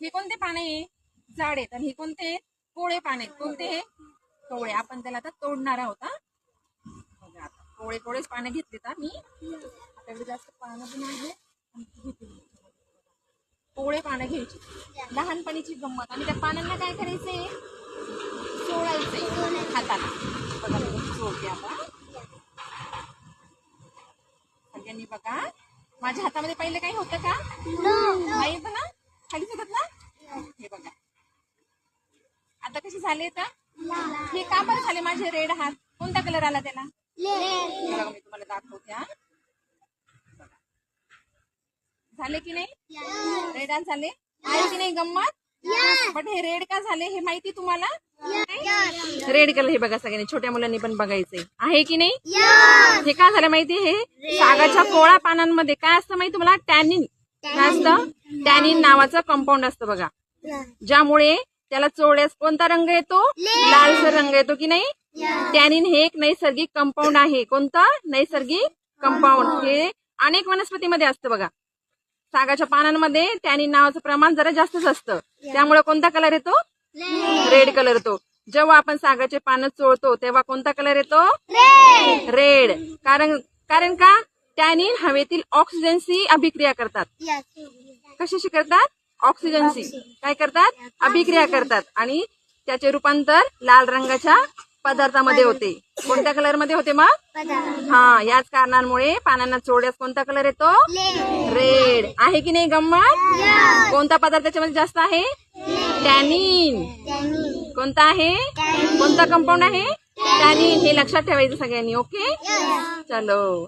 हे कोणते पाने आहे? जाड आहेत. आणि हे कोणते? कोवळे पाने आहेत. कोणते हे? कोवळे आपण त्याला आता तोडणार आहोत हा. बघा आता. कोवळे कोवळेच पाने घेतलेत हा मी. आपल्याकडे जास्त पानं पण आहे. घेतली. कोवळे पानं घ्यायची. लहानपणीची गंमत. आणि त्या पानांना काय करायचंय? चोळायचंय हाताला बघा आता. सगळ्यांनी बघा. माझ्या हातामध्ये पहिले काही होतं का? नाही ना? खाली ना हे बघा आता कसे झाले तर हे का बरं झाले माझे रेड हात? कोणता कलर आला त्याला? बघा मी तुम्हाला दाखवते हा. झाले की नाही? रेड हात झाले. आहे की नाही गंमत? बट हे रेड का झाले हे माहिती तुम्हाला? रेड कलर हे बघा सगळ्यांनी छोट्या मुलांनी पण बघायचंय. आहे की नाही? हे काय झालं माहिती हे सागाच्या कोळा पानांमध्ये काय असतं माहिती तुम्हाला? टॅनिन काय असतं? टॅनिन नावाचं कंपाऊंड असतं बघा. ज्यामुळे त्याला चोळ्यास कोणता रंग येतो? लालसर रंग येतो की नाही? टॅनिन हे एक नैसर्गिक कंपाऊंड आहे. कोणतं? नैसर्गिक कंपाऊंड हे अनेक वनस्पतीमध्ये असतं बघा. सागाच्या पानांमध्ये टॅनिन नावाचं प्रमाण जरा जास्तच असतं. त्यामुळे कोणता कलर येतो? रेड कलर येतो. जेव्हा आपण सागाचे पानं चोळतो तेव्हा कोणता कलर येतो? रेड कारण कारण का? टॅनिन हवेतील ऑक्सिजनशी अभिक्रिया करतात. कशाशी करतात? ऑक्सिजनशी काय करतात? अभिक्रिया करतात. आणि त्याचे रूपांतर लाल रंगाच्या पदार्थामध्ये होते. कोणत्या कलरमध्ये होते मग? हा याच कारणांमुळे पानांना चोळ्यास कोणता कलर येतो? रेड आहे की नाही गंमत? कोणता पदार्थ त्याच्यामध्ये जास्त आहे? टॅनिन कोणता आहे? कोणता कंपाऊंड आहे? टॅनिन हे लक्षात ठेवायचं सगळ्यांनी ओके चलो.